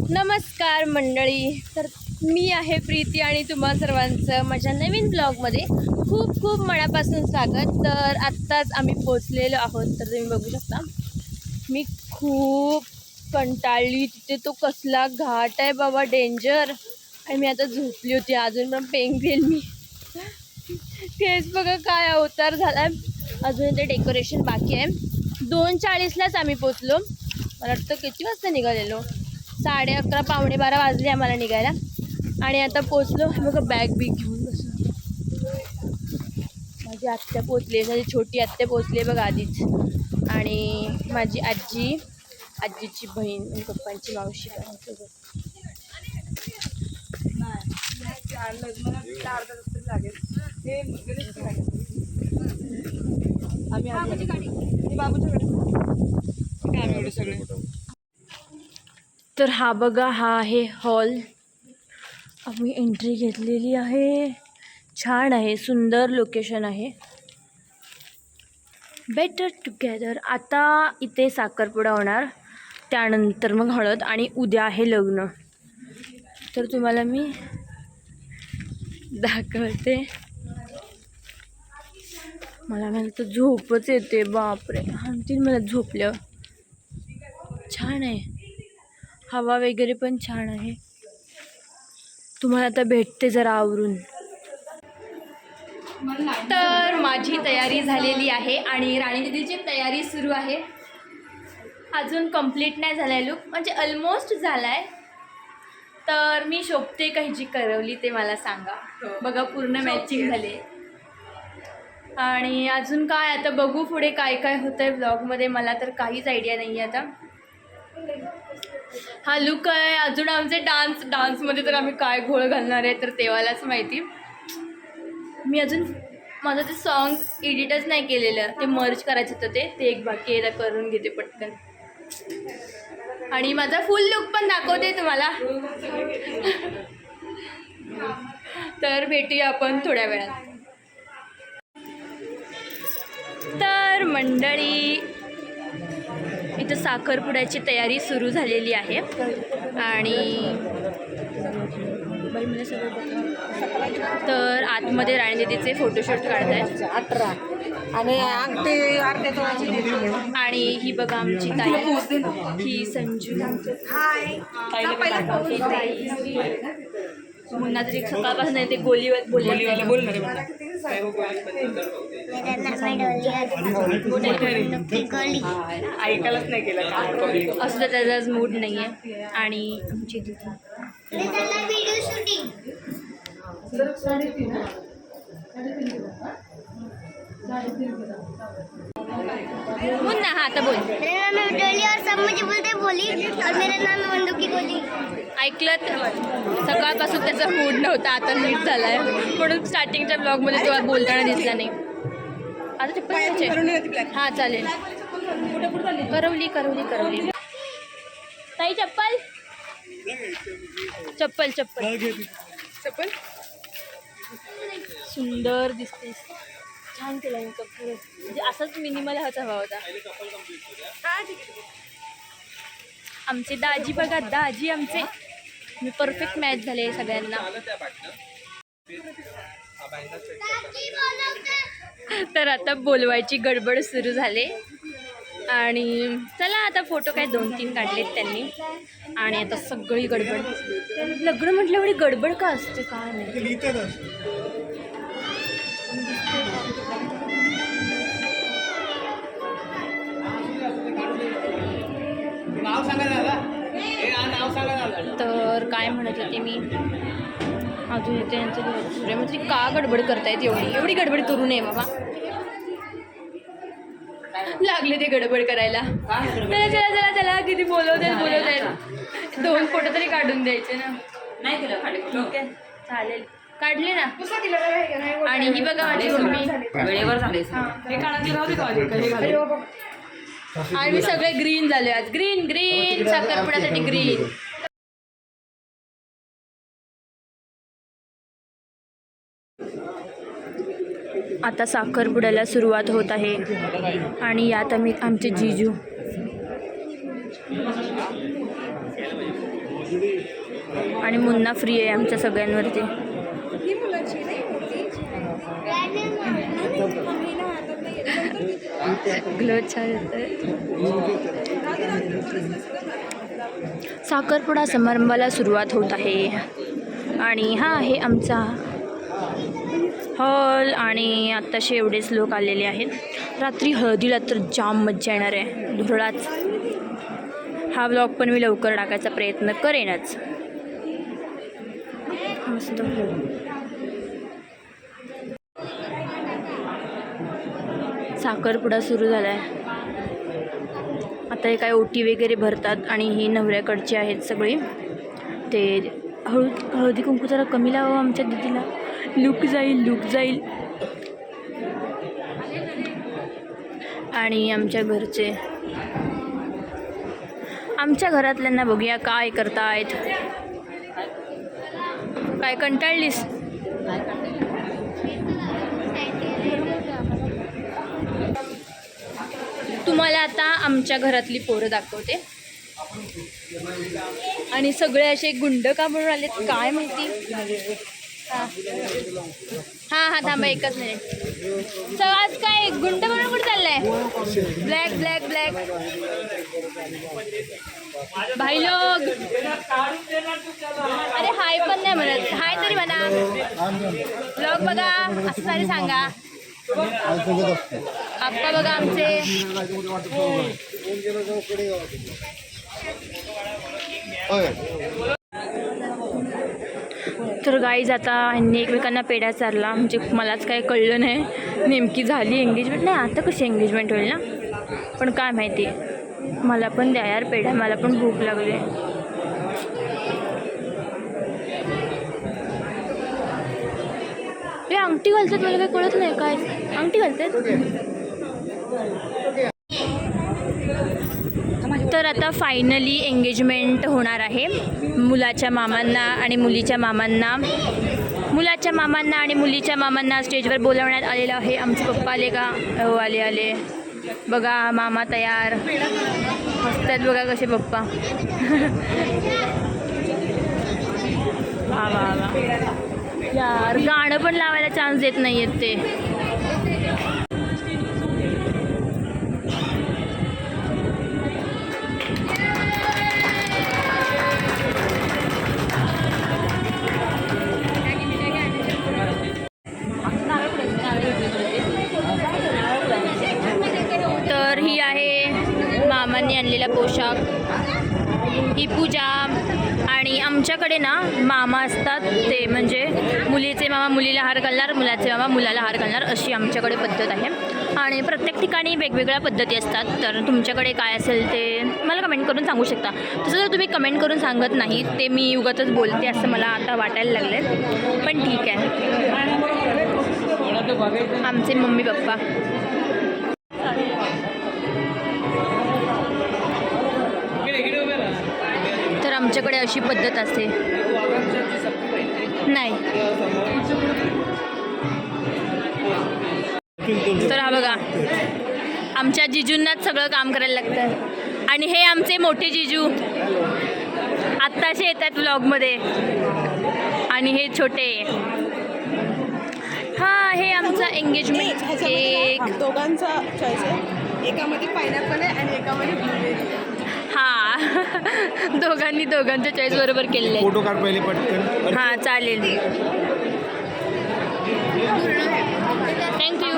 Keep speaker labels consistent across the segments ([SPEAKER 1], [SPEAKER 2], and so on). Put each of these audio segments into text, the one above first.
[SPEAKER 1] नमस्कार मंडळी. तर मी आहे प्रीती आणि तुम्हा सर्वांचं माझ्या नवीन ब्लॉगमध्ये खूप खूप मनापासून स्वागत. तर आत्ताच आम्ही पोचलेलो आहोत. तर तुम्ही बघू शकता मी खूप कंटाळली. तिथे तो कसला घाट आहे बाबा डेंजर. आणि मी आता झोपली होती अजून पण पेंग मी. तेच बघा काय अवतार झाला अजून ते डेकोरेशन बाकी आहे. दोन चाळीसलाच आम्ही पोचलो मला वाटतं किती वाजता निघालेलो? साडे अकरा पावणे बारा वाजले आम्हाला निघायला. आणि आता पोचलो बघा बॅग बिग घेऊन बसलो. माझी आत्या पोचली माझी छोटी आत्या पोचली बघा आधीच. आणि माझी आजी आजीची बहीण आणि पप्पांची मावशी. पण आहे सोबत. तर हा बघा हा आहे हॉल. आम्ही एंट्री घेतलेली आहे. छान आहे सुंदर लोकेशन आहे. बेटर टुगेदर आता इथे साखरपुडा होणार. त्यानंतर मग हळद आणि उद्या आहे लग्न. तर तुम्हाला मी दाखवते. मला मला तर झोपच येते बापरे. आणतील मला झोपलं छान आहे. हवा वगैरे पण छान आहे. तुम्हाला आता भेटते जरा आवरून. तर माझी तयारी झालेली आहे आणि राणी दिदीची तयारी सुरू आहे. अजून कंप्लीट नाही झाला आहे लुक म्हणजे ऑलमोस्ट झाला आहे तर मी शोभते काही जी करवली ते मला सांगा. बघा पूर्ण मॅचिंग झाले. आणि अजून काय? आता बघू पुढे काय काय होतं आहे ब्लॉगमध्ये मला तर काहीच आयडिया नाही आहे आता. हा लुक आहे. अजून आमचे डान्स डान्समध्ये तर आम्ही काय घोळ घालणार आहे तर तेव्हालाच माहिती. मी अजून माझं ते सॉन्ग एडिटच नाही केलेलं. ते मर्ज करायचं होतं ते. ते एक बाकी आहे करून घेते पटकन. आणि माझा फुल लुक पण दाखवते तुम्हाला. तर भेटूया आपण थोड्या वेळात. तर मंडळी इथं साखरपुड्याची तयारी सुरू झालेली आहे. आणि. तर आतमध्ये राणीदीदीचे फोटोशूट काढतायत
[SPEAKER 2] अठरा. आणि.
[SPEAKER 1] आणि ही बघा आमची ताई. ही संजू. ही ताई. मुन्ना तरी सकाळपासून ते गोली बोलले
[SPEAKER 2] ऐकायलाच नाही केलं
[SPEAKER 1] असं तर त्याचाच मूड नाही आहे आणि आमची तिथे मुन्ना हा आता बोल.
[SPEAKER 3] मेरा नाम है डोली और सब मुझे बोलते हैं बोली और मेरा नाम है मंदू की गोली
[SPEAKER 1] ऐकलं तर सकाळपासून त्याचा मूड नव्हता आता नीट झाला आहे म्हणून स्टार्टिंगच्या ब्लॉगमध्ये तेव्हा बोलताना दिसला नाही. आता चप्पल हां चालेल. करवली करवली करवली. ताई चप्पल? चप्पल चप्पल.
[SPEAKER 2] चप्पल?
[SPEAKER 1] सुंदर दिसतेस. छान केला मेकअप खरंच म्हणजे असाच मिनिमल हाच हवा होता. आमचे दाजी बघा दाजी आमचे. मी परफेक्ट मॅच झाले सगळ्यांना. तर आता बोलवायची गडबड सुरू झाली. आणि चला आता फोटो काय दोन तीन काढलेत त्यांनी. आणि आता सगळी गडबड. लग्न म्हटलं एवढी गडबड का असते? का नाही तर काय म्हणत होते मी? अजून येते यांचं सूर्यमंत्री का गडबड करतायत एवढी? एवढी गडबड करू नये बाबा. लागले ते गडबड करायला. चला चला चला चला. किती बोलवत आहेत बोलवत आहेत दोन फोटो तरी काढून द्यायचे ना. नाही केलं ठीक आहे. चालेल. काढले ना. आणि ही बघा माझी मम्मी.
[SPEAKER 2] वेळेवर हे? हे.
[SPEAKER 1] आणि सगळे ग्रीन झाले आज. ग्रीन ग्रीन साखरपुड्यासाठी ग्रीन आता साखरपुड्याला सुरुवात होत आहे. आणि यात आम्ही आमचे जिजू. आणि मुन्ना फ्री आहे आमच्या सगळ्यांवरती. ग्लो छान येतोय. साखरपुडा समारंभाला सुरुवात होत आहे. आणि हा आहे आमचा हॉल आणि आत्ताशी एवढेच लोक आलेले आहेत. रात्री हळदीला तर जाम मज्जा येणार आहे. धुरळाच हा ब्लॉग पण मी लवकर टाकायचा प्रयत्न करेनच. मस्त. साखरपुडा सुरू झाला आहे आता हे काय ओटी वगैरे भरतात आणि ही नवऱ्याकडची आहेत सगळी. ते हळू हळदी कुंकू जरा कमी लावा आमच्या दिदीला. लुक जाईल लुक जाईल. आणि आमच्या घरचे. आमच्या घरातल्यांना बघूया काय करतायत. काय कंटाळलीस? तुम्हाला आता आमच्या घरातली पोरं दाखवते. आणि सगळे असे गुंड का म्हणून आलेत काय माहिती? हां हां थांबा एकच मिनिट सर आज काय गुंड म्हणून कुठे चाललाय? ब्लॅक ब्लॅक ब्लॅक भाई लोग अरे हाय पण नाही म्हणत. हाय तरी म्हणा. ब्लॉग बघा असं सारे सांगा. आप्पा बघा आमचे. तर गाईज आता ह्यांनी एकमेकांना पेढ्या चारला. म्हणजे मलाच काय कळलं नाही. नेमकी झाली एंगेजमेंट नाही आता कशी एंगेजमेंट होईल ना? पण काय माहिती. मला पण द्या यार पेढ्या मला पण भूक लागली. हे अंगठी घालतात मला काही कळत नाही. काय? अंगठी घालतात तर आता फायनली एंगेजमेंट होणार आहे. मुलाच्या मामांना आणि मुलीच्या मामांना. मुलाच्या मामांना आणि मुलीच्या मामांना स्टेजवर बोलवण्यात आलेलं आहे. आमचे पप्पा आले का? हो आले आले. बघा मामा तयार. हसतात बघा कसे पप्पा. वा वा यार गाणं पण लावायला चान्स देत नाही आहेत ते. आमच्याकडे ना मामा असतात ते म्हणजे मुलीचे मामा मुलीला हार घालणार मुलाचे मामा मुलाला हार घालणार अशी आमच्याकडे पद्धत आहे. आणि प्रत्येक ठिकाणी वेगवेगळ्या पद्धती असतात. तर तुमच्याकडे काय असेल ते मला कमेंट करून सांगू शकता. तसं जर तुम्ही कमेंट करून सांगत नाही ते मी उगाचच बोलते असं मला आता वाटायला लागले पण ठीक आहे. आमचे मम्मी पप्पा आमच्याकडे अशी पद्धत असते. नाही. तर हा बघा. आमच्या जिजूंनाच सगळं काम करायला लागतं. आणि हे आमचे मोठे जिजू. आत्ताचे येतात व्लॉगमध्ये आणि हे छोटे. हा हे आमचा एंगेजमेंट केक
[SPEAKER 4] दोघांचा चॉईस आहे. एकामध्ये पायनॅपल आहे आणि एकामध्ये ब्लूबेरी
[SPEAKER 1] हा दोघांनी दोघांच्या चॉईस बरोबर केलेले
[SPEAKER 5] फोटो काढ पहिले पटकन.
[SPEAKER 1] हां चालेल. थँक्यू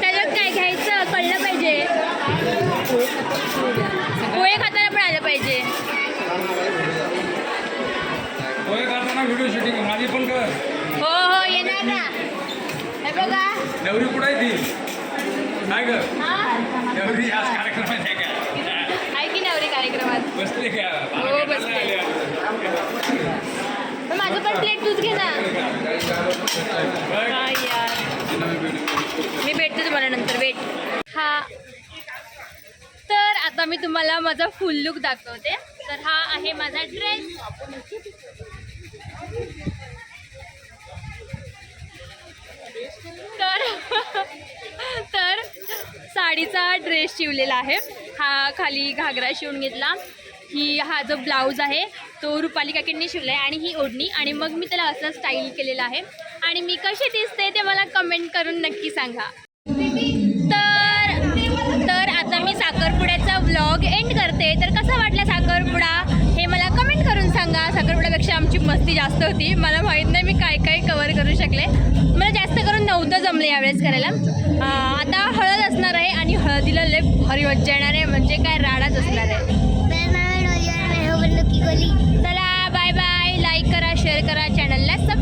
[SPEAKER 1] त्याच्यात काय घ्यायचं? कळलं पाहिजे. पोहे खाताना पण आलं पाहिजे.
[SPEAKER 2] होय करताना व्हिडिओ शूटिंग माझी पण कर.
[SPEAKER 1] हो हे बघा.
[SPEAKER 2] नवरी कुठं आहे ती? काय ग नवरी आज कार्यक्रमात आहे का?
[SPEAKER 1] आहे की नवरी कार्यक्रमात?
[SPEAKER 2] बसले का?
[SPEAKER 1] हो, बसले. माझं पण प्लेट तूच घे ना. काय यार. मी भेटते तुम्हाला नंतर भेट हा. तर आता मी तुम्हाला माझा फुल लुक दाखवते. तर हा आहे माझा ड्रेस तर तर साडीचा ड्रेस शिवलेला आहे. हा खाली घागरा शिवून घेतला. ही हा जो ब्लाऊज आहे तो रुपाली काकींनी शिवला आहे आणि ही ओढणी आणि मग मी त्याला असं स्टाईल केलेलं आहे. आणि मी कशी दिसते ते मला कमेंट करून नक्की सांगा. तर तर आता मी साखरपुड्याचा व्लॉग एंड करते. तर कसा वाटला साखरपुडा? हे मला कमेंट करून सांगा. साखरपुड्यापेक्षा आमची मस्ती जास्त होती. मला माहीत नाही मी काय काय कवर करू शकले. मला जास्त करून नव्हतं जमलं यावेळेस करायला. आता हळद असणार आहे आणि हळदीला लय भारी मज्जा येणार आहे. म्हणजे काय राडाच असणार आहे. शेअर करा चॅनलला सबस्क्राईब